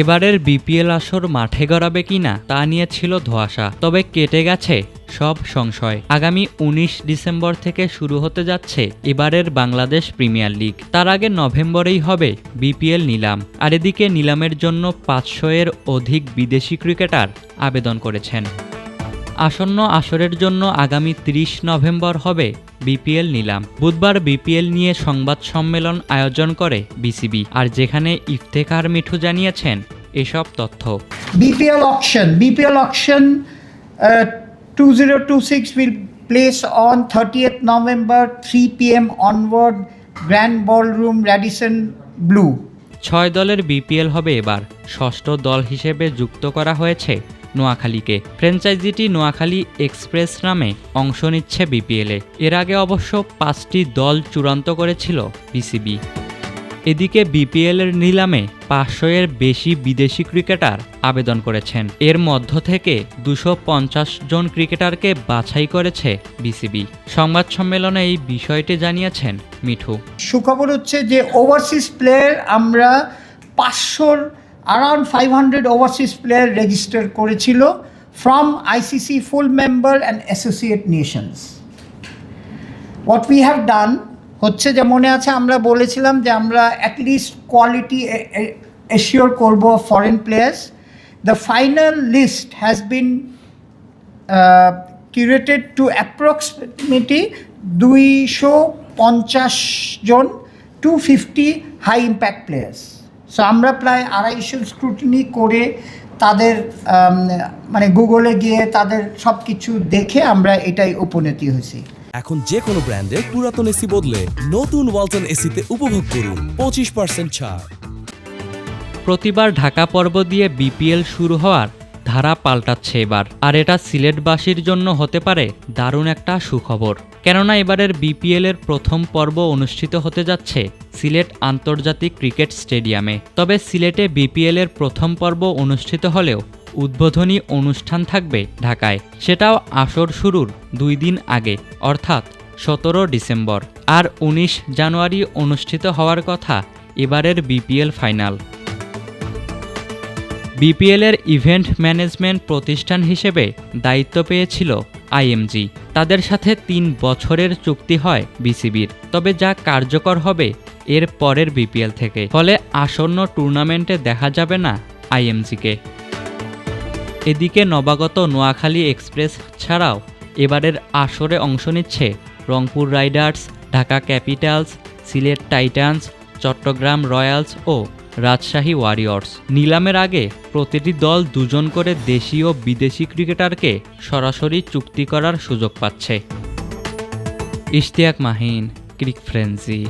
এবারের বিপিএল আসর মাঠে গড়াবে কিনা তা নিয়ে ছিল ধোঁয়াশা, তবে কেটে গেছে সব সংশয়। আগামী উনিশ ডিসেম্বর থেকে শুরু হতে যাচ্ছে এবারের বাংলাদেশ প্রিমিয়ার লিগ। তার আগে নভেম্বরেই হবে বিপিএল নিলাম। আর এদিকে নিলামের জন্য পাঁচশো এর অধিক বিদেশি ক্রিকেটার আবেদন করেছেন। আসন্ন আসরের জন্য আগামী ৩০ নভেম্বর হবে বিপিএল নিলাম বুধবার বিপিএল নিয়ে সংবাদ সম্মেলন আয়োজন করে বিসিবি আর যেখানে ইফতেখার মিঠু জানিয়েছেন এসব তথ্য BPL auction. BPL auction uh, 2026 will place on 30th November 3 p.m. onward Grand Ballroom Radisson blue ছয় দলের বিপিএল হবে এবার ষষ্ঠ দল হিসেবে যুক্ত করা হয়েছে নোয়াখালীকে। ফ্র্যাঞ্চাইজিটি নোয়াখালী এক্সপ্রেস নামে অংশ নিচ্ছে বিপিএলে এর আগে অবশ্য পাঁচটি দল চূড়ান্ত করেছিল বিসিবি। এদিকে বিপিএল এর নিলামে পাঁচশো এর বেশি বিদেশি ক্রিকেটার আবেদন করেছেন। এর মধ্য থেকে দুশো জন ক্রিকেটারকে বাছাই করেছে বিসিবি। সংবাদ সম্মেলনে এই বিষয়টি জানিয়েছেন মিঠু। সুখবর হচ্ছে যে ওভারসিজ প্লেয়ার আমরা পাঁচশোর around five hundred overseas player register করেছিল from ICC full member and associate nations what we have done হচ্ছে যে মনে আছে আমরা বলেছিলাম যে আমরা অ্যাটলিস্ট কোয়ালিটি এশিওর করব foreign players the final list has been curated to approximately দুইশো পঞ্চাশ জন two fifty high impact players so আমরা প্রায় আড়াইশো স্ক্রুটিনি করে তাদের মানে গুগলে গিয়ে তাদের সব কিছু দেখে আমরা এটাই উপনীতি হয়েছি। এখন যে কোনো ব্র্যান্ডের পুরাতন এসি বদলে নতুন ওয়ালটন এসিতে উপভোগ করুন পঁচিশ পার্সেন্ট ছাড়। প্রতিবার ঢাকা পর্ব দিয়ে বিপিএল শুরু হওয়ার ধারা পাল্টাচ্ছে এবার। আর এটা সিলেটবাসীর জন্য হতে পারে দারুণ একটা সুখবর। কেননা এবারের বিপিএল এর প্রথম পর্ব অনুষ্ঠিত হতে যাচ্ছে সিলেট আন্তর্জাতিক ক্রিকেট স্টেডিয়ামে। তবে সিলেটে বিপিএল এর প্রথম পর্ব অনুষ্ঠিত হলেও উদ্বোধনী অনুষ্ঠান থাকবে ঢাকায়। সেটাও আসর শুরুর দুই দিন আগে, অর্থাৎ সতেরো ডিসেম্বর। আর উনিশ জানুয়ারি অনুষ্ঠিত হওয়ার কথা এবারের বিপিএল ফাইনাল। বিপিএলের ইভেন্ট ম্যানেজমেন্ট প্রতিষ্ঠান হিসেবে দায়িত্ব পেয়েছিল আইএমজি। তাদের সাথে তিন বছরের চুক্তি হয় বিসিবির, তবে যা কার্যকর হবে এর পরের বিপিএল থেকে। ফলে আসন্ন টুর্নামেন্টে দেখা যাবে না আইএমজিকে। এদিকে নবাগত নোয়াখালী এক্সপ্রেস ছাড়াও এবারের আসরে অংশ নিচ্ছে Rangpur Riders, Dhaka Capitals, Sylhet Titans, Chattogram Royals ও রাজশাহী ওয়ারিয়র্স। নিলামের আগে প্রতিটি দল দুজন করে দেশি ও বিদেশি ক্রিকেটারকে সরাসরি চুক্তি করার সুযোগ পাচ্ছে। ইশতিয়াক মাহিন, ক্রিক ফ্রেন্সি।